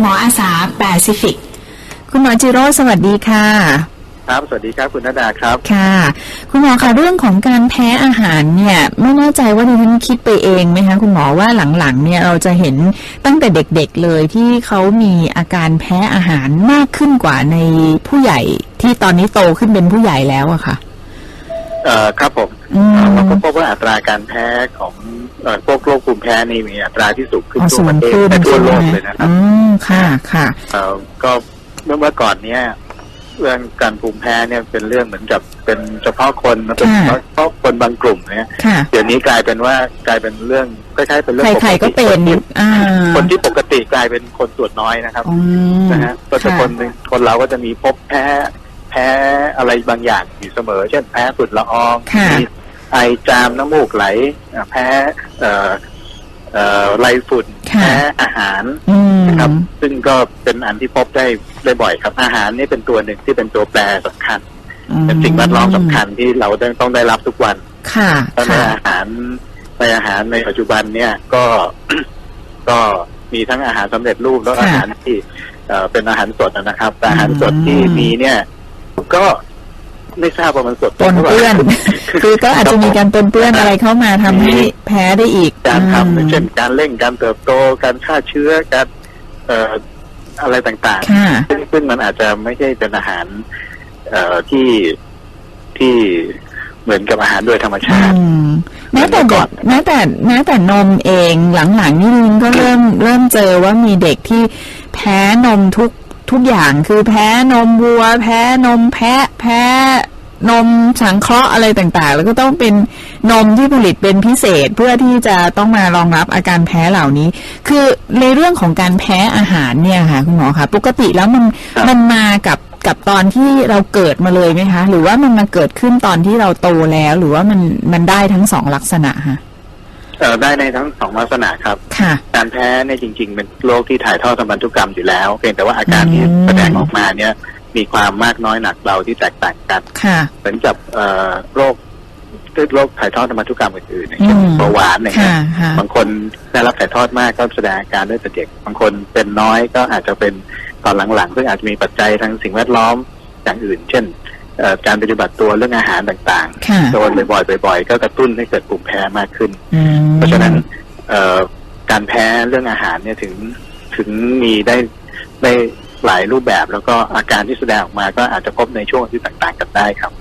หมออาสาแปซิฟิก คุณหมอจิโร่สวัสดีค่ะ ครับสวัสดีครับคุณนดาครับค่ะ คุณหมอคะเรื่องของการแพ้อาหารเนี่ย ไม่แน่ใจว่าดิฉันคิดไปเองไหมคะคุณหมอว่าหลังๆ เนี่ยเราจะเห็นตั้งแต่เด็กๆเลยที่เขามีอาการแพ้อาหารมากขึ้นกว่าในผู้ใหญ่ที่ตอนนี้โตขึ้นเป็นผู้ใหญ่แล้วอะค่ะ เอ่อครับผมอืมเอ่อเราก็พบว่าอัตราการแพ้ของเอ่อ พวกโรคภูมิแพ้นี่มีอัตราที่สูงขึ้นอ๋อทั่สูวปงระเทศขึ้นและทั่วใช่ไหโลมกเลยนะครับอืมค่ะค่ะเอ่อก็เมื่อเมื่อก่อนเนี้ยเรื่องการภูมิแพ้เนี่ยเป็นเรื่องเหมือนกับเป็นเฉพาะคนเป็นค่ะเฉพาะคนบางกลุ่มเนี่ยค่ะเดี๋ยวนี้กลายเป็นว่ากลายเป็นเรื่องคล้ายๆเป็นเรื่องใครๆก็เป็นคนที่อ่าคนที่ปกติกลายเป็นคนส่วนน้อยนะครับอืมนะฮะก็จะค่ะคนหนึ่งคนเราก็จะมีพบแพ้แพ้อะไรบางอย่างอยู่เสมอ เช่นแพ้ฝุ่นละอองค่ะมี ไอจามน้ำมูกไหลอะแพ้เอ่อเอ่อไรฝุ่นค่ะแพ้อาหารอืมนะครับ ซึ่งก็เป็นอันที่พบได้ได้บ่อยครับ อาหารนี่เป็นตัวหนึ่งที่เป็นตัวแปรสำคัญ เป็นสิ่งแวดล้อมสำคัญที่เราต้องต้องได้รับทุกวัน ค่ะแล้วในค่ะอาหารในอาหารในปัจจุบันเนี่ยก็ก็มีทั้งอาหารสำเร็จรูปแล้วค่ะอาหารที่เอ่อเป็นอาหารสดนะครับแต่อาหารสดอืมที่มีเนี่ย ก็ ไม่ทราบว่ามันสดปนเปื้อนคือก็อาจจะมีการปนเปื้อนอะไรเข้ามาทำให้แพ้ได้อีกการอืมทำเช่นการเร่งการเติบโตการฆ่าเชื้อการเอ่ออะไรต่างค่ะๆซึ่งซึ่งมันอาจจะไม่ใช่เป็นอาหาร เอ่อที่ที่เหมือนกับอาหารโดยธรรมชาติอืมแม้แต่เด็กแม้แต่แม้แต่นมเองหลังๆนี่ลิงก็เริ่มเริ่มเจอว่ามีเด็กที่แพ้นมทุกทุกอย่างคือแพ้นมวัว แพ้นมแพะ แพ้ นมสังเคราะห์อะไรต่างๆ แล้วก็ต้องเป็นนมที่ผลิตเป็นพิเศษเพื่อที่จะต้องมารองรับอาการแพ้เหล่านี้ คือในเรื่องของการแพ้อาหารเนี่ยค่ะคุณหมอคะปกติแล้วมันครับมันมากับกับตอนที่เราเกิดมาเลยไหมคะ หรือว่ามันมาเกิดขึ้นตอนที่เราโตแล้ว หรือว่ามันมันได้ทั้งสองลักษณะคะเอ่อได้ในทั้งสองลักษณะครับค่ะการแพ้เนี่ยจริง ๆ เป็นโรคที่ถ่ายทอดทางพันธุกรรมอยู่แล้ว เพียงแต่ว่าอาการที่อืมแสดงออกมาเนี่ย มีความมากน้อยหนักเบาที่แตกต่างกันค่ะเหมือนกับเอ่อโรคโรคถ่ายทอดทางพันธุกรรมอื่นๆอย่างอืเช่นมเบาหวานอย่างเงี้ค่ะยค่ะบางคนได้รับถ่ายทอดมากก็แสดงอาการได้แต่เด็กบางคนเป็นน้อยก็อาจจะเป็นตอนหลังๆซึ่งอาจจะมีปัจจัยทางสิ่งแวดล้อมอย่างอื่น เช่นเอ่อการปฏิบัติตัวเรื่องอาหารต่างค่ะๆโดนบ่อยๆบ่อยๆ ก็กระตุ้นให้เกิดปุ่มแพ้มากขึ้นอืมเพราะฉะนั้นเอ่อการแพ้เรื่องอาหารเนี่ยถึงถึงมีได้ได้ หลายรูปแบบ แล้วก็อาการที่แสดงออกมาก็อาจจะพบในช่วงอายุต่างๆ กันได้ครับ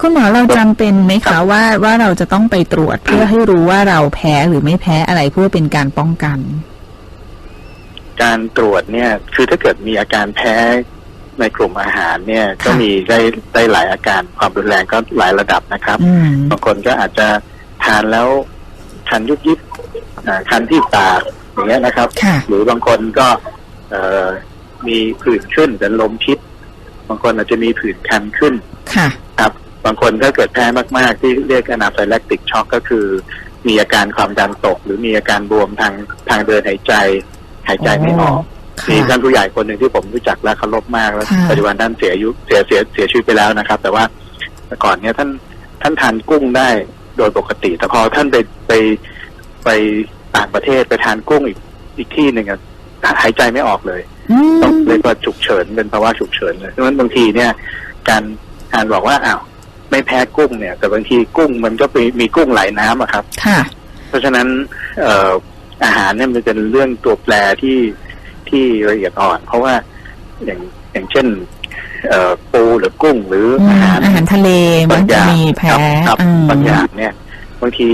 คุณหมอเราจำเป็นไหมคะว่าว่าเราจะต้องไปตรวจเพื่อให้รู้ว่าเราแพ้หรือไม่แพ้อะไรเพื่อเป็นการป้องกัน การตรวจเนี่ยคือถ้าเกิดมีอาการแพ้ในกลุ่มอาหารเนี่ยก็มีได้ได้หลายอาการความรุนแรงก็หลายระดับนะครับอืมบางคนก็อาจจะทานแล้วคันยุบยิบอ่าคันที่ปากอย่างเงี้ยนะครับค่ะหรือบางคนก็เอ่อ มีผื่นขึ้นเป็นลมพิษ บางคนอาจจะมีผื่นคันขึ้นค่ะครับ บางคนถ้าเกิดแพ้มาก ๆ ที่เรียกอนาไฟแลคติกช็อกก็คือ มีอาการความดันตก หรือมีอาการบวมทางทางเดินหายใจ หายใจไม่ออกค่ะมีท่านผู้ใหญ่คนหนึ่งที่ผมรู้จักและเคารพมากแล้วค่ะปัจจุบันท่านเสียอายุเสียเสียเสียชีวิตไปแล้วนะครับ แต่ว่าแต่ก่อนเนี้ยท่านท่านทานกุ้งได้โดยปกติ แต่พอท่านไปไปไปต่างประเทศไปทานกุ้งอีกอีกที่หนึ่งอะหายใจไม่ออกเลยอื ต้องมเรียกว่าฉุกเฉินเป็นภาวะฉุกเฉินเลยเพราะฉะนั้นบางทีเนี่ย การการบอกว่าอ้าวไม่แพ้กุ้งเนี่ย แต่บางทีกุ้งมันก็มีมีกุ้งไหลน้ำอะครับ ค่ะ เพราะฉะนั้น เอ่ออาหารเนี่ยมันเป็นเรื่องตัวแปรที่ที่ละเอียดอ่อน เพราะว่าอย่างอย่างเช่น เอ่อปูหรือกุ้งหรืออือามหารอาหารทะเลมับานงอจะย่างมีแพ้ครับครับอืมบางอย่างเนี่ย บางที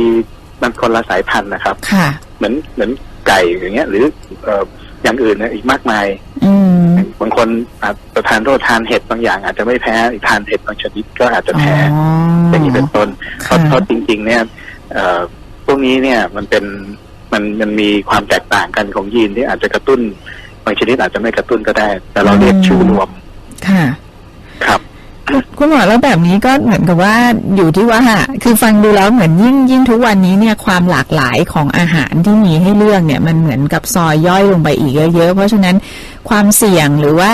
มันคนละสายพันธุ์นะครับ ค่ะ เหมือนเหมือนไก่อย่างเงี้ย หรือเอ่อ อย่างอื่นเนี่ยอีกมากมายอืมบางคนอาจจะทานโทษทานเห็ดบางอย่างอาจจะไม่แพ้อีกทานเห็ดบางชนิดก็อาจจะแพ้อ๋ออย่างนี้เป็นต้นเพค่ะราะเพราะจริง ๆ เนี่ยเอ่อพวกนี้เนี่ยมันเป็นมันมันมีความแตกต่างกันของยีนที่อาจจะกระตุ้นบางชนิดอาจจะไม่กระตุ้นก็ได้ แต่เราเรียกชื่อรวมค่ะครับ คุณหมอแล้วแบบนี้ก็เหมือนกับว่าอยู่ที่ว่าคือฟังดูแล้วเหมือนยิ่งยิ่งทุกวันนี้เนี่ยความหลากหลายของอาหารที่มีให้เลือกเนี่ยมันเหมือนกับซอยย่อยลงไปอีกเยอะๆ เพราะฉะนั้นความเสี่ยงหรือว่า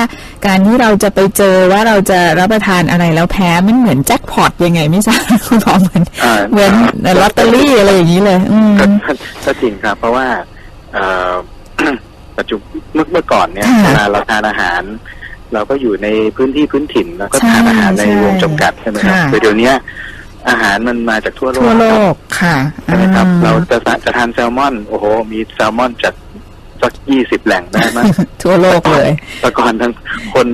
การที่เราจะไปเจอว่าเราจะรับประทานอะไรแล้วแพ้มันเหมือนแจ็คพอตยังไงไม่ทราบคุณหมอเหมือนอ่าเหมือนลอตเตอรี่อะไรอย่างนี้เลย อืมก็ก็ก็จริงครับ เพราะว่าเอ่อปัจจุเมื่อเมื่อก่อนเนี่ยค่ะเวลาเราทานอาหาร เราก็อยู่ในพื้นที่พื้นถิ่นแล้วก็ใช่ทานอาหารในใช่วงจำกัดใช่ไหมครับค่ะแต่เดี๋ยวนี้อาหารมันมาจากทั่วโลกทั่วโลครับกค่ะใช่ไหมครับอ่เราจะจะทานแซลมอน โอ้โห มีแซลมอนจากสักยี่สิบแหล่งได้มั้ยทั่วโลกเลยแต่ก่อนทั้งคน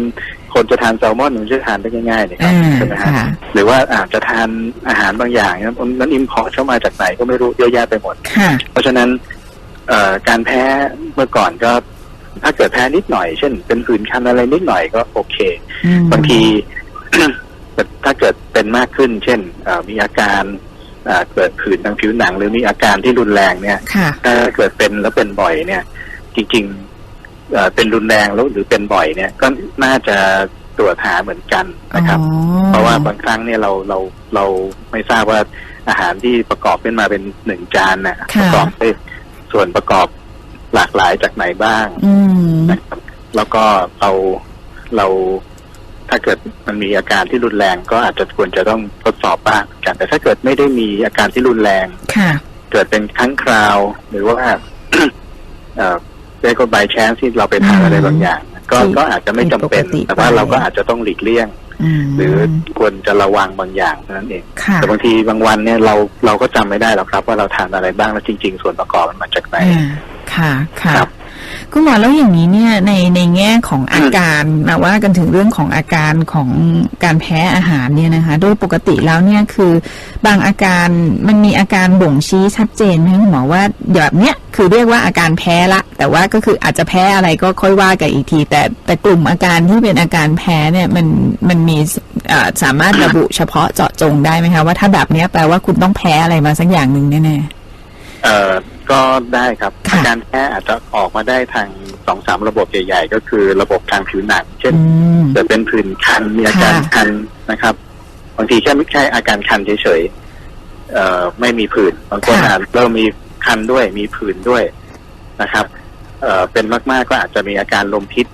คนจะทานแซลมอนมันจะทานได้ง่ายๆเนี่ยครับอ่าใช่ไหมฮะค่ะหรือว่าอาจจะทานอาหารบางอย่างเนี่ยนั้นอิมพอร์ตเข้ามาจากไหนก็ไม่รู้เยอะแยะไปหมดค่ะเพราะฉะนั้นเอ่อการแพ้เมื่อก่อนก็ ถ้าเกิดแพ้นิดหน่อยเช่น เป็นผื่นคันอะไรนิดหน่อยก็โอเคอืมบางทีแต่ถ้าเกิดเป็นมากขึ้น เช่นเอ่อมีอาการเอ่อเกิดผื่นทางผิวหนัง หรือมีอาการที่รุนแรงเนี่ยค่ะถ้าเกิดเป็นแล้วเป็นบ่อยเนี่ย จริงๆเอ่อเป็นรุนแรงแล้วหรือเป็นบ่อยเนี่ย ก็น่าจะตรวจหาเหมือนกันนะครับอ๋อเพราะว่าบางครั้งเนี่ยเราเราเราไม่ทราบว่าอาหารที่ประกอบขึ้นมาเป็นหนึ่งจานน่ะค่ะประกอบด้วยส่วนประกอบหลากหลายจากไหนบ้างอืม นะครับแล้วก็เราเราถ้าเกิดมันมีอาการที่รุนแรงก็อาจจะควรจะต้องทดสอบบ้างเหมือนกัน แต่ถ้าเกิดไม่ได้มีอาการที่รุนแรงค่ะเกิดเป็นครั้งคราว หรือว่าเอ่อได้ก็บายแชนที่เราไปทานอืมอะไรบางอย่าง ก็ที่ก็อาจจะไม่จำเป็นผิดปกติแต่ว่าไปเราก็อาจจะต้องหลีกเลี่ยงอืมหรือควรจะระวังบางอย่างเท่านั้นเองค่ะแต่บางทีบางวันเนี่ยเราเราก็จำไม่ได้หรอกครับ ว่าเราทานอะไรบ้างแล้วจริง ๆ ส่วนประกอบมันมาจากไหนอ่าค่ะค่ะครับ คุณหมอแล้วอย่างนี้เนี่ยในในแง่ของอาการมาว่ากันถึงเรื่องของอาการของการแพ้อาหารเนี่ยนะคะ โดยปกติแล้วเนี่ยคือบางอาการมันมีอาการบ่งชี้ชัดเจนไหมคุณหมอว่าแบบเนี้ยคือเรียกว่าอาการแพ้ละ แต่ว่าก็คืออาจจะแพ้อะไรก็ค่อยว่ากันอีกที แต่แต่กลุ่มอาการที่เป็นอาการแพ้เนี่ยมันมันมีสามารถระบุเฉพาะเจาะจงได้ไหมคะว่าถ้าแบบเนี้ยแปลว่าคุณต้องแพ้อะไรมาสักอย่างหนึ่งแน่เอ่ ก็ได้ครับค่ะ อาการแพ้อาจจะออกมาได้ทางสองสามระบบใหญ่ ๆ ก็คือระบบทางผิวหนังเช่ๆนอืม เกิดเป็นผื่นคันมีอาการค่ะ คันนะครับบางทีแค่ไม่ใช่อาการคันเฉยๆเอ่อไม่มีผื่นบางคนค่ะ อาจเริ่มมีคันด้วย มีผื่นด้วยนะครับ เอ่อเป็นมากๆก็อาจจะมีอาการลมพิษ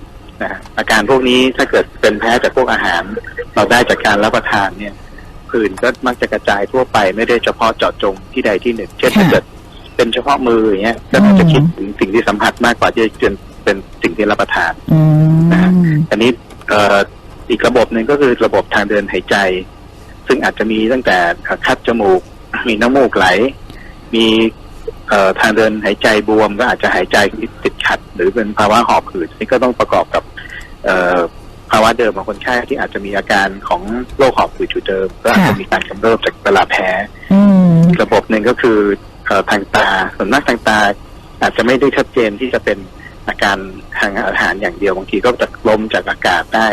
นะฮะอาการพวกนี้ถ้าเกิดเป็นแพ้จากพวกอาหาร เราได้จากการรับประทานเนี่ย ผื่นก็มักจะกระจายทั่วไปไม่ได้เฉพาะเจาะจงที่ใดที่หนึ่ง เช่นค่ะ ถ้าเกิด เป็นเฉพาะมืออย่างเงี้ยก็อาจจะคิดถึงสิ่งที่สัมผัสมากกว่าที่จะเป็นเป็นสิ่งที่รับประทานอืมอันนี้เอ่ออีกระบบหนึ่งก็คือระบบทางเดินหายใจ ซึ่งอาจจะมีตั้งแต่คัดจมูก มีน้ำมูกไหล มีเอ่อทางเดินหายใจบวม ก็อาจจะหายใจติดขัด หรือเป็นภาวะหอบหืดนี่ก็ต้องประกอบกับเอ่อภาวะเดิมของคนไข้ที่อาจจะมีอาการของโรคหอบหืดอยู่เดิม ก็อาจจะค่ะมีการกำเริบจากเวลาแพ้อืมอีกระบบหนึ่งก็คือเอ่อ ทางตาส่วนมากทางตา อาจจะไม่ได้ชัดเจนที่จะเป็นอาการทางอาหารอย่างเดียวบางทีก็จะลมจากอากาศได้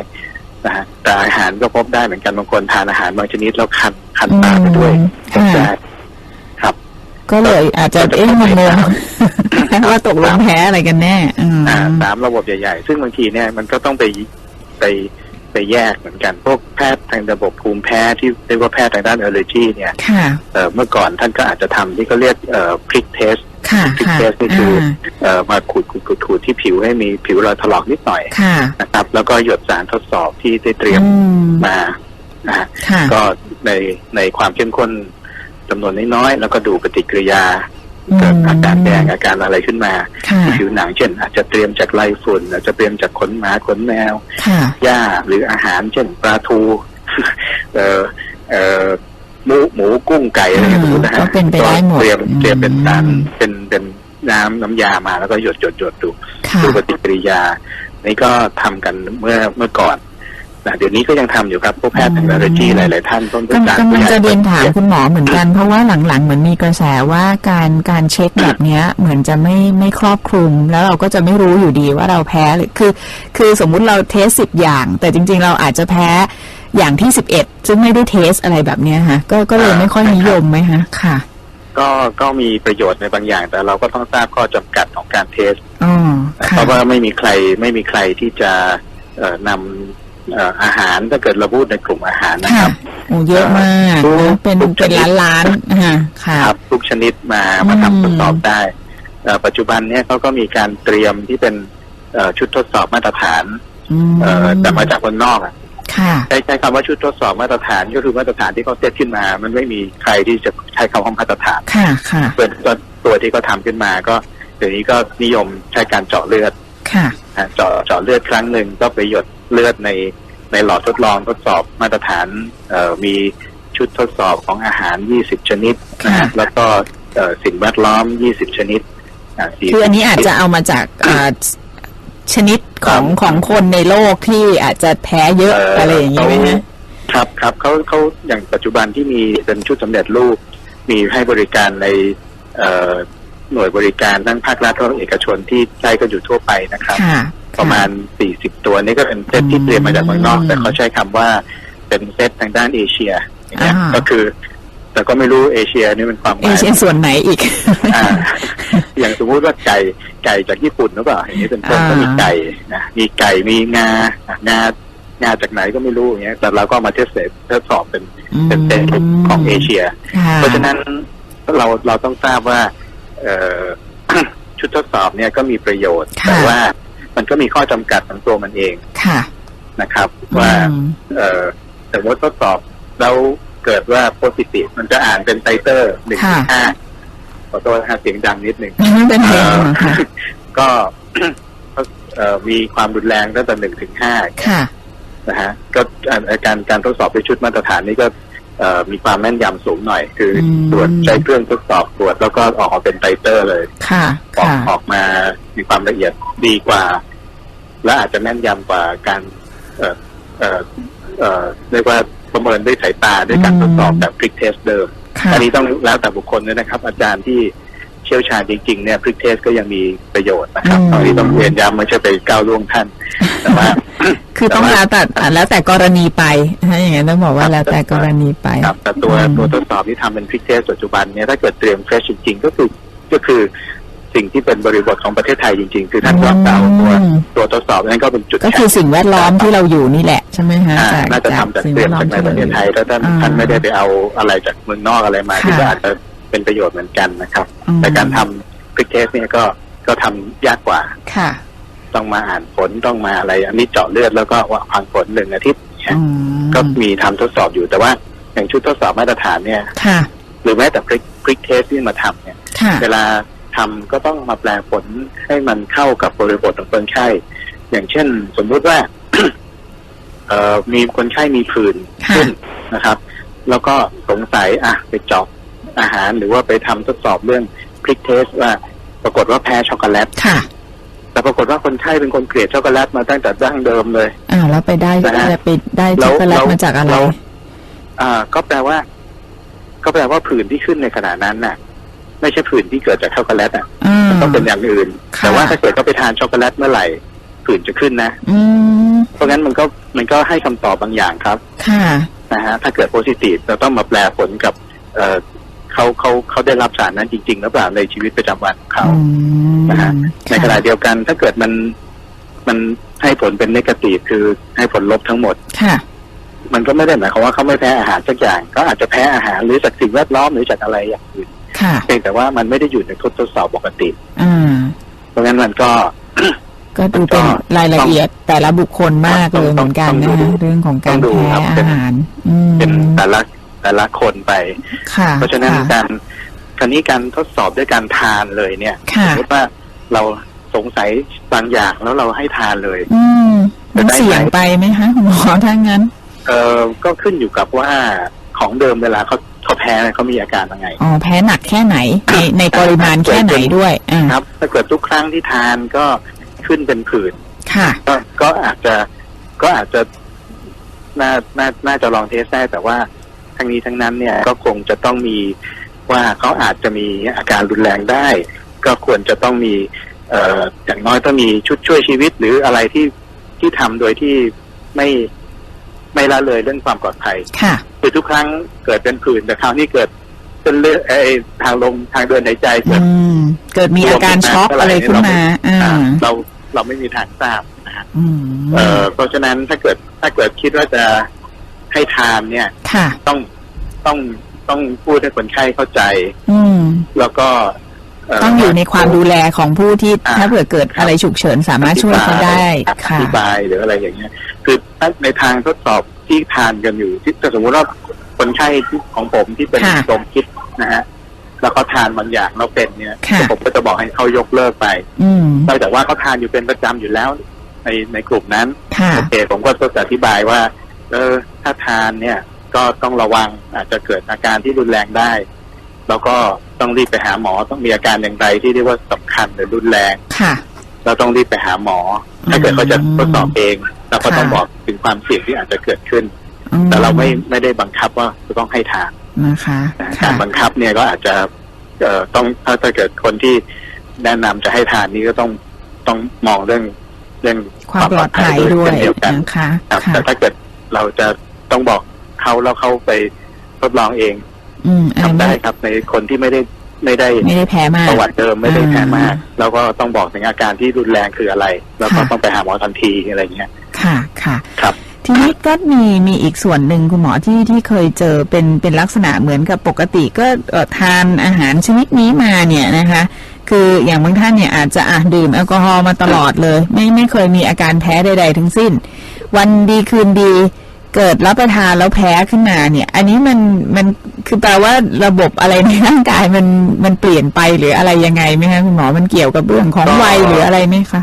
นะฮะแต่อาหารก็พบได้เหมือนกันบางคนทานอาหารบางชนิดแล้วคันคันตาไปด้วยอืก็มได้ครับ ก็เลยอาจจะเอ๊ะงงๆว่าตกลงแพ้อะไรกันแน่อืมอ่าสามระบบใหญ่ๆ ซึ่งบางทีเนี่ยมันก็ต้องไปไป ไปแยกเหมือนกัน พวกแพทย์ทางระบบภูมิแพ้ที่เรียกว่าแพทย์ทางด้านเออร์เลจีเนี่ยค่ะเอ่อเมื่อก่อนท่านก็อาจจะทำที่เขาเรียกเอ่อพริกเทสค่ะพริกค่ะเทสนี่คืออาเอ่อมาขูดขูดขูดขูดที่ผิวให้มีผิวรอยถลอกนิดหน่อยค่ะนะครับ แล้วก็หยดสารทดสอบที่ได้เตรียมอืมมานะฮะค่ะก็ในในความเข้มข้นจำนวนน้อยๆแล้วก็ดูปฏิกิริยาอืม เกิดอาการแดงอาการอะไรขึ้นมาค่ะที่ผิวหนังเช่น อาจจะเตรียมจากไรฝุ่น อาจจะเตรียมจากขนหมาขนแมวค่ะหญ้าหรืออาหารเช่นปลาทูเอ่อเอ่อหมูหมูกุ้งไก่อะไรอย่างเงี้ยสมมตินะฮะก็เป็นไปได้หมดเตรียมเตรียมเป็นอืมสารเป็นเป็นน้ำน้ำยามาแล้วก็หยดหยดหยดดูค่ะดูปฏิกิริยานี่ก็ทำกันเมื่อเมื่อก่อน นะเดี๋ยวนี้ก็ยังทำอยู่ครับพวกแพทย์ทางอืมเออร์จีหลาย ๆ ท่านต้นกำการกำลังผู้ใหญ่จะเรียนถามคุณหมอเหมือนกัน เพราะว่าหลัง ๆ เหมือนมีกระแสว่าการการเช็คแบบเนี้ย เหมือนจะไม่ไม่ครอบคลุม แล้วเราก็จะไม่รู้อยู่ดีว่าเราแพ้หรือคือ คือสมมุติเราเทสสิบอย่าง แต่จริง ๆ เราอาจจะแพ้อย่างที่สิบเอ็ดซึ่งไม่ได้เทสอะไรแบบเนี้ยฮะก็ก็เลยไม่ค่อยนิยมไหมฮะค่ะ ก็ก็มีประโยชน์ในบางอย่าง แต่เราก็ต้องทราบข้อจำกัดของการเทสอ๋อนะค่ะเพราะว่าไม่มีใครไม่มีใครที่จะเอ่อนำเอ่ออาหารถ้าเกิดเราพูดในกลุ่มอาหารนะคค่ะรับโอ้เยอะมากทุกนะเป็นทุกเป็นชนิล้าดนล้านๆฮะค่ะครับทุกชนิดมามาอืมทำทดสอบได้เอ่อปัจจุบันเนี่ยเขาก็มีการเตรียมที่เป็นเอ่อชุดทดสอบมาตรฐานอืมเอ่อแต่มาจากคนนอกอะค่ะใช้ใช้คำว่าชุดทดสอบมาตรฐานก็คือมาตรฐานที่เขาเซตขึ้นมา มันไม่มีใครที่จะใช้คำว่ามาตรฐานค่ะค่ะเป็นตัวตัวที่เขาทำขึ้นมาก็เดี๋ยวนี้ก็นิยมใช้การเจาะเลือดค่ะอ่า เจาะเจาะเลือดครั้งหนึ่งก็ไปหยดเลือดในในหลอดทดลองทดสอบมาตรฐานเอ่อมีชุดทดสอบของอาหาร 20 ชนิดนะฮะค่ะแล้วก็เอ่อสิ่งแวดล้อม 20 ชนิดอ่าสี่คืออันนี้อาจจะเอามาจากอ่าชนิดของของคนในโลกที่อาจจะแพ้เยอะอะไรอย่างนี้ไหมฮะครับครับเขาเขาอย่างปัจจุบันที่มีเป็นชุดสำเร็จรูปมีให้บริการในเอ่อ หน่วยบริการทั้งภาครัฐและเอกชนที่ใช้กันอยู่ทั่วไปนะครับค่ะประมาณ 40 ตัวนี่ก็เป็นเซตที่เตรียมมาจากเมืองนอกอืมแต่เขาใช้คำว่าเป็นเซตทางด้านเอเชียอย่างเงี้ยอ่าก็คือ แต่ก็ไม่รู้เอเชียนี่เป็นความหเอมายเชียส่วนไหนอีกอ่าอย่างสมมุติว่าไก่ไก่จากญี่ปุ่นหรือเปล่าอย่างนี้เป็นต้นอ่าก็มีไก่นะมีไก่มีงอะงางาจากไหนก็ไม่รู้อย่างเงี้ย แต่เราก็เอามาเทสเทดสอบเป็นเป็นเซตของเอเชียค่ะเพราะฉะนั้นเราเราต้องทราบว่าเอ่อ ชุดทดสอบเนี่ยก็มีประโยชน์ค่ะแต่ว่ามันก็มีข้อจำกัดของตัวมันเองค่ะนะครับ ว่าอืมเอ่อสมมติทดสอบแล้วเกิดว่าโพซิทีฟมันจะอ่านเป็นไตเตอร์หนึ่งถึงห้าขอโทษนะฮะเสียงดังนิดหนึ่งไม่เป็นไรเอ่อค่ะก็เอ่อมีความรุนแรงตั้งแต่หนึ่งถึงห้าค่ะนะฮะก็อ่าการการทดสอบด้วยชุดมาตรฐานนี้ก็เอ่อ มีความแม่นยำสูงหน่อย คืออมตรวจใช้เครื่องทดสอบตรวจแล้วก็ออกมาเป็นไตเตอร์เลยค่ะออกค่ะออกมามีความละเอียดดีกว่า และอาจจะแม่นยำกว่าการเอ่อเอ่อเอ่อเรียกว่าประเมินด้วยสายตาด้วยการทดสอบแบบพลิกเทสเดิมค่ะอันนี้ต้องแล้วแต่บุคคลด้วยนะครับ อาจารย์ที่เชี่ยวชาญจริงๆเนี่ยพลิกเทสก็ยังมีประโยชน์นะครับอืมตอนนี้ต้องเรียนย้ำไม่ใช่ไปก้าวล่วงท่านแต่ว่าคือต้องแล้วแต่อะแล้วแต่กรณีไปถ้าอย่างนั้นต้องบอกว่าแล้วแต่กรณีไปครับแต่ตัวอืมตัวทดสอบที่ทำเป็นพลิกเทสปัจจุบันเนี่ยถ้าเกิดเตรียมเฟรชจริงๆก็คือก็คือสิ่งที่เป็นบริบทของประเทศไทยจริงๆ คือท่านก็เอาตัวอืมตัวทดสอบนั้นก็เป็นจุดก็คือแข็งสิ่งแวดล้อมที่เราอยู่นี่แหละใช่ไหมฮะอ่าจากน่าจะทำจากสิ่งเตรีแวยมดล้อมจากในประเทศไทยแล้วท่านอ่าท่านไม่ได้ไปเอาอะไรจากเมืองนอกอะไรมาค่ะที่ก็อาจจะ เป็นประโยชน์เหมือนกันนะครับอืมแต่การทำพลิกเทสเนี่ยก็ก็ทำยากกว่าค่ะ ต้องมาอ่านผลต้องมาอะไร อันนี้เจาะเลือดแล้วก็ว่าฟังผลหนึ่งอาทิตย์เนี่ยอืมก็มีทำทดสอบอยู่แต่ว่าอย่างชุดทดสอบมาตรฐานเนี่ยค่ะหรือแม้แต่พลิกพลิกเทสที่มาทำเนี่ยค่ะเวลาทำก็ต้องมาแปลผลให้มันเข้ากับบริบทของคนไข้ อย่างเช่น สมมุติว่าเอ่อมีคนไข้มีผื่นค่ะขึ้นนะครับ แล้วก็สงสัยอะไปเจาะ อาหารหรือว่าไปทำทดสอบเรื่องพลิกเทสว่าปรากฏว่าแพ้ช็อกโกแลตค่ะ แต่ปรากฏว่าคนไข้เป็นคนเกลียดช็อกโกแลตมาตั้งแต่ดั้งเดิมเลยอ่าแล้วไปได้นะฮะจะไปได้แล้ช็อวกโกแลตแล้วมาจากอะไรแล้วอ่า ก็แปลว่า ก็แปลว่าผื่นที่ขึ้นในขณะนั้นน่ะ ไม่ใช่ผื่นที่เกิดจากช็อกโกแลตอะอ่าต้องเป็นอย่างอื่นค่ะแต่ว่าถ้าเกิดเขาไปทานช็อกโกแลตเมื่อไหร่ผื่นจะขึ้นนะอืมเพราะงั้นมันก็มันก็ให้คำตอบบางอย่างครับ ค่ะนะฮะถ้าเกิดโพซิทีฟเราต้องมาแปลผลกับ เอ่อเขาเขาเขาได้รับสารนั้นจริง ๆ หรือเปล่าในชีวิตประจำวันของเขาอืมนะฮะในขณะเดียวกันถ้าเกิดมันมันให้ผลเป็นนกาทีฟคือให้ผลลบทั้งหมดค่ะมันก็ไม่ได้หมายความว่าเขาไม่แพ้อาหารสักอย่างก็อาจจะแพ้อาหารหรือจากสิ่งแวดล้อมหรือจากอะไรอย่างอื่นค่ะเพียงแต่ว่ามันไม่ได้อยู่ในทดทดสอบปกติอ่าเพราะงั้นมันก็ ก็ดูเป็นรายละเอียดแต่ละบุคคลมากต้องเลยเหมือนกันต้องนะดูคะเรื่องของการต้องดูแพ้ครับเป็อานหารอืมเป็นแต่ละ แต่ละคนไปค่ะเพราะฉะนั้นค่การคราวนี้การทดสอบด้วยการทานเลยเนี่ยค่ะสมมติว่าเราสงสัยบางอย่างแล้วเราให้ทานเลยอืมมันจะได้เสี่ยงไหมไปไหมคะคุณหมอถ้างั้น เออก็ขึ้นอยู่กับว่าของเดิมเวลาเขาเขาแพ้เนี่ยเขามีอาการยังไงอ๋อแพ้หนักแค่ไหน ในในปริมาณแค่ไหนด้วยอ่าครับ ถ้าเกิดทุกครั้งที่ทานก็ขึ้นเป็นผื่นค่ะก็ก็อาจจะก็อาจจะน่าน่าน่าจะลองเทสได้แต่ว่า ทั้งนี้ทั้งนั้นเนี่ยก็คงจะต้องมีว่าเขาอาจจะมีอาการรุนแรงได้ ก็ควรจะต้องมีเอ่ออย่างน้อยต้องมีชุดช่วยชีวิต หรืออะไรที่ที่ทำโดยที่ไม่ไม่ละเลยเรื่องความปลอดภัยค่ะคือทุกครั้งเกิดเป็นผื่นแต่คราวนี้เกิดเป็นเลือดไอทางลมทางเดินหายใจเกิอืดมเกิดมีอาการช็อกอะไรขึ้นมาอ่าอ่าเราเราไม่มีทางทราบนะฮะอืมเอ่อเพราะฉะนั้นถ้าเกิดถ้าเกิดคิดว่าจะ ให้ทานเนี่ยค่ะ ต้องต้องต้องพูดให้คนไข้เข้าใจ อืม แล้วก็เต้องอยู่ในความดูแลของผู้ที่อ่าถ้าเผื่อเกิดอะไรฉุกเฉินสามารถช่วยเขาได้อค่ะ ธิบายหรืออะไรอย่างเงี้ย คือถ้าในทางทดสอบที่ทานกันอยู่ ที่ถ้าสมมติว่าคนไข้ที่ของผมที่เป็นค่ะลมพิษนะฮะแล้วเขาทานบางอย่างแล้วเป็นเนี่ยค่ะ ผมก็จะบอกให้เขายกเลิกไปอืม นอกจากว่าเขาทานอยู่เป็นประจำอยู่แล้ว ในในกลุ่มนั้นค่ะ โอเคผมก็จะอธิบายว่า เออถ้าทานเนี่ย ก็ต้องระวังอาจจะเกิดอาการที่รุนแรงได้ แล้วก็ต้องรีบไปหาหมอต้องมีอาการอย่างไรที่เรียกว่าสำคัญหรือรุนแรงค่ะ เราต้องรีบไปหาหมอ ถ้าเกิดเขาจะทดสอบเองเราก็ต้องค่ะบอกถึงความเสี่ยงที่อาจจะเกิดขึ้นอืแต่เราไม่ไม่ได้บังคับว่าจะต้องให้ทานนะคะนะค่ะการบังคับเนี่ยก็อาจจะเอ่อต้องถ้าถ้าเกิดคนที่แนะนำจะให้ทานนี้ก็ต้องต้องมองเรื่องเรื่องความปลอดภัยด้วยเช่นเดียวกันนะคะครับค่ะแต่ถ้าเกิด เราจะต้องบอกเขาแล้วเขาไปทดลองเองอืมอันทำนี้ได้ไม่ครับ ในคนที่ไม่ได้ไม่ได้ไม่ได้แพ้มากประวัติเดิมไม่ได้แพ้มากอ่าแล้วก็ต้องบอกถึงอาการที่รุนแรงคืออะไร แล้วก็ค่ะต้องไปหาหมอทันทีอะไรเงี้ยค่ะค่ะครับทีนี้ก็มีมีอีกส่วนหนึ่งคุณหมอที่ที่เคยเจอเป็นเป็นลักษณะเหมือนกับปกติก็เอ่อทานอาหารชนิดนี้มาเนี่ยนะคะ คืออย่างบางท่านเนี่ยอาจจะอะดื่มแอลกอฮอล์มาตลอดเลย ไม่ไม่เคยมีอาการแพ้ใด ๆ ทั้งสิ้น วันดีคืนดี เกิดรับประทานแล้วแพ้ขึ้นมาเนี่ย อันนี้มันมันคือแปลว่าระบบอะไรในร่างกายมันมันเปลี่ยนไปหรืออะไรยังไงไหมคะคุณหมอมันเกี่ยวกับเรื่องของก็วัยหรืออะไรไหมคะ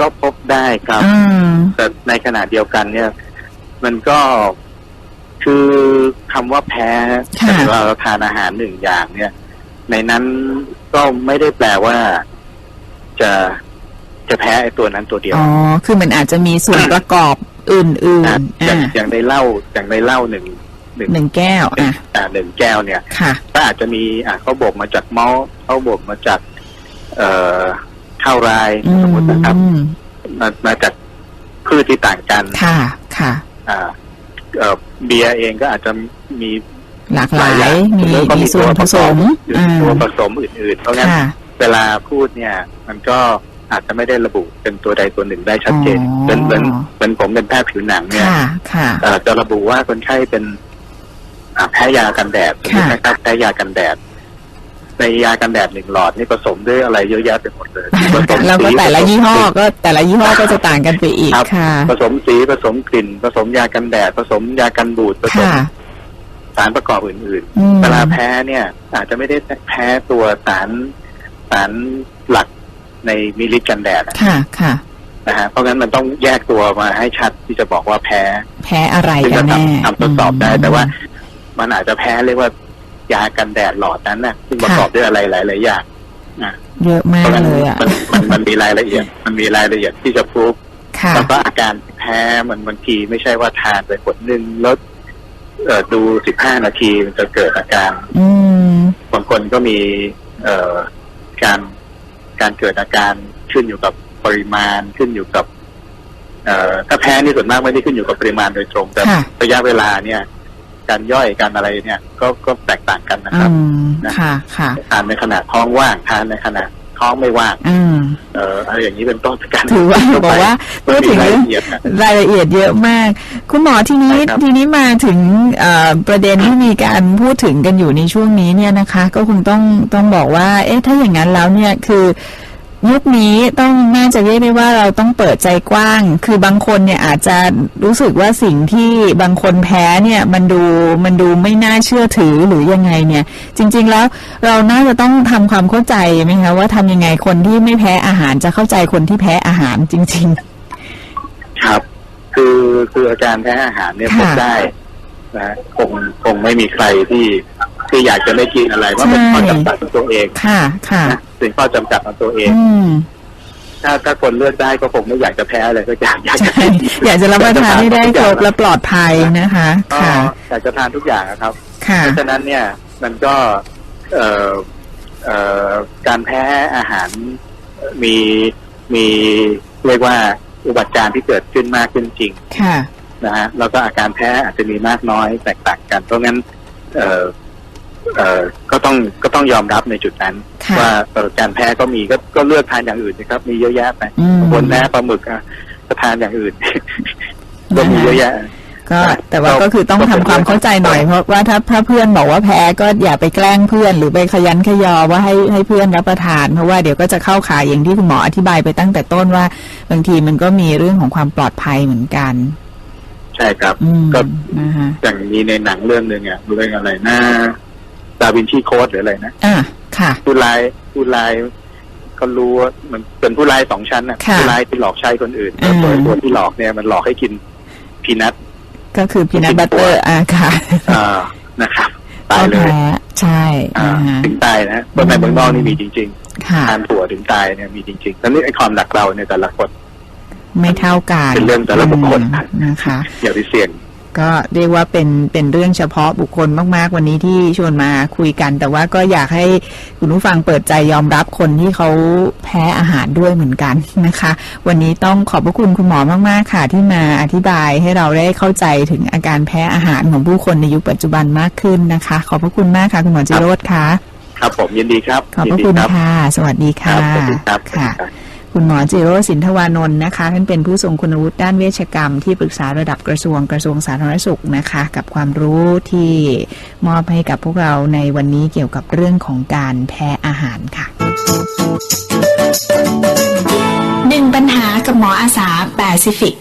ก็พบได้ครับอืมแต่ในขณะเดียวกันเนี่ย มันก็คือคำว่าแพ้ค่ะแต่ว่าเราทานอาหารหนึ่งอย่างเนี่ย ในนั้นก็ไม่ได้แปลว่าจะจะแพ้ไอ้ตัวนั้นตัวเดียว อ๋อ คือมันอาจจะมีส่วนประกอบ อื่นนะๆอย่างอ่าอย่างในเหล้าอย่างในเหล้าหนึ่งหนึ่งหนึ่งแก้ว อะอ่าหนึ่งแก้วเนี่ยค่ะก็อาจจะมีอ่าเขาบ่มมาจากเมาส์เขาบ่มมาจาก เอ่อข้าวรายอืสมมตินะครับมมามาจากพืชที่ต่างกัน ค่ะ ค่ะ อ่าเอ่อเบียร์เองก็อาจจะมีหลากหลายอย่างมีแล้วก็มีส่วนผสมตัวอ่าตัวผสมอื่นๆเพราะงั้นค่ะเวลาพูดเนี่ย มันก็ อาจจะไม่ได้ระบุเป็นตัวใดตัวหนึ่งได้ชัดเจนอ๋อ เหมือนเหมือนเหมือนผมเป็นแพทย์ผิวหนังเนี่ยค่ะ ค่ะ เอ่อจะระบุว่าคนไข้เป็นอ่าแพ้ยากันแดดสมมติค่ะ นะครับแพ้ยากันแดด ในยากันแดดหนึ่งหลอดนี่ผสมด้วยอะไรเยอะแยะไปหมดเลยผสมแล้วก็สีแต่ละผสมยี่ห้อก็แต่ละยี่ห้อก็จะต่างกันไปอีกครับค่ะ ผสมสีผสมกลิ่น ผสมยากันแดด ผสมยากันบูดผสมค่ะ สารประกอบอื่น อืม ๆ เวลาแพ้เนี่ย อาจจะไม่ได้แพ้ตัวสารสารหลัก ในมิลลิกันแดดอะค่ะค่ะนะฮะเพราะงั้นมันต้องแยกตัวมาให้ชัดที่จะบอกว่าแพ้ แพ้อะไรซึ่งกัจะนแน่ทำทำทดสอบได้แต่ว่า มันอาจจะแพ้เรียกว่ายากันแดดหลอดนั้นนะซึ่งประกอบด้วยอะไรหลายๆอย่างนะเยอะมาเพกราะงั้นเลยอะมันมันมันมีรายละเอียด มันมีรายละเอียดที่จะพูดค่ะแล้วก็อาการแพ้มันบางทีไม่ใช่ว่าทานไปขวดหนึ่งแล้วเอ่อดูสิบห้านาทีมันจะเกิดอาการอืมบางคนก็มี เอ่อการ การเกิดอาการขึ้นอยู่กับปริมาณขึ้นอยู่กับเอ่อถ้าแพ้นี่ส่วนมากไม่ได้ขึ้นอยู่กับปริมาณโดยตรง แต่ค่ะระยะเวลาเนี่ย การย่อยการอะไรเนี่ย ก็ก็แตกต่างกันนะคอืรับมค่ะค่ะทานในขณะท้องว่างทานในขณะ ท้องไม่ว่างอืมเอ่ออะไรอย่างนี้เป็นต้นการถือว่าบอกว่าพูดถึงรายเรื่องละเอียดนะรายละเอียดเยอะมาก คุณหมอทีนี้ใช่ครับทีนี้มาถึงเอ่อประเด็นที่มีการพูดถึงกันอยู่ในช่วงนี้เนี่ยนะคะ ก็คงต้องต้องบอกว่า เอ๊ะถ้าอย่างนั้นแล้วเนี่ยคือ ยุคนี้ต้องน่าจะเรียกได้ว่าเราต้องเปิดใจกว้าง คือบางคนเนี่ยอาจจะรู้สึกว่าสิ่งที่บางคนแพ้เนี่ยมันดูมันดูไม่น่าเชื่อถือหรือยังไงเนี่ย จริง ๆแล้วเราน่าจะต้องทำความเข้าใจไหมคะว่าทำยังไงคนที่ไม่แพ้อาหารจะเข้าใจคนที่แพ้อาหารจริง ๆ ครับ คือคืออาการแพ้อาหารเนี่ยค่ะพบได้ นะคงคงไม่มีใครที่ที่อยากจะไม่กินอะไรเพราะเป็นใช่ข้อจำกัดของตัวเองค่ะค่ะนะเป็นข้อจำกัดของตัวเองอืมถ้าถ้าคนเลือกได้ก็คงไม่อยากจะแพ้อะไรก็อยากอยากจะใช่อยากจะรับประทานให้ได้ครบและปลอดภัยนะคะก็ค่ะอยากจะทานทุกอย่างนะครับค่ะเพราะฉะนั้นเนี่ยมันก็เอ่อเอ่อการแพ้อาหารมีมีเรียกว่าอุบัติการณ์ที่เกิดขึ้นมากขึ้นจริง ค่ะ นะฮะแล้วก็อาการแพ้อาจจะมีมากน้อยแตกต่างกันเพราะงั้นเอ่อเอ่อก็ต้องก็ต้องยอมรับในจุดนั้น ค่ะว่าเอ่อการแพ้ก็มีก็ก็เลือกทานอย่างอื่นนะครับ มีเยอะแยะไปอืมบางคนแพ้ปลาหมึกอะก็ทานอย่างอื่น ก็มีเยอะแยะ ก็นะแต่ว่าก็ก็คือต้องก็ทำเป็นความเข้าใจหน่อยเรื่องเพราะว่าถ้าถ้าเพื่อนบอกว่าแพ้ก็อย่าไปแกล้งเพื่อน หรือไปขยันขยอว่าให้ให้เพื่อนรับประทาน เพราะว่าเดี๋ยวก็จะเข้าข่ายอย่างที่คุณหมออธิบายไปตั้งแต่ต้นว่า บางทีมันก็มีเรื่องของความปลอดภัยเหมือนกัน ใช่ครับอืมก็นะคะอย่างมีในหนังเรื่องหนึ่งอะเรื่องอะไรนะดาวินชีโค้ดหรืออะไรนะอ่าค่ะผู้ร้ายผู้ร้ายก็รู้ว่ามันเป็นผู้ร้ายสองชั้นนะค่ะผู้ร้ายที่หลอกใช้คนอื่นอืแล้วมตัวตัวที่หลอกเนี่ยมันหลอกให้กินพีนัทก็คือพีนัทบัตเตอร์อ่าค่ะอ่านะครับตายก็เลยแพ้ใช่อ่าอ่าฮะถึงตายนะคนในเมืองนอกนี่มีจริงค่ะๆทานถั่วถึงตายเนี่ยมีจริงๆแล้วนี่ไอ้ความหนักเราเนี่ยแต่ละคน ไม่เท่ากันเป็นเรื่องแต่ละบุคคลอืมนะคะ อย่าไปเสี่ยงก็เรียกว่าเป็นเป็นเรื่องเฉพาะบุคคลมาก ๆ วันนี้ที่ชวนมาคุยกัน แต่ว่าก็อยากให้คุณผู้ฟังเปิดใจยอมรับคนที่เขาแพ้อาหารด้วยเหมือนกันนะคะ วันนี้ต้องขอบพระคุณคุณหมอมากๆค่ะ ที่มาอธิบายให้เราได้เข้าใจถึงอาการแพ้อาหารของผู้คนในยุคปัจจุบันมากขึ้นนะคะ ขอบพระคุณมากค่ะ คุณหมอจิโรธค่ะ ครับผมยินดีครับ ขอบพยิระดีคุณครับค่ะ สวัสดีครัค่ะบสวัสดีครับค่ะ คุณหมอจิโรสินทวานนท์นะคะท่านเป็นผู้ทรงคุณวุฒิด้านเวชกรรม ที่ปรึกษาระดับกระทรวงกระทรวงสาธารณสุขนะคะ กับความรู้ที่มอบให้กับพวกเราในวันนี้เกี่ยวกับเรื่องของการแพ้อาหารค่ะหนึ่งปัญหากับหมออาสาแปซิฟิก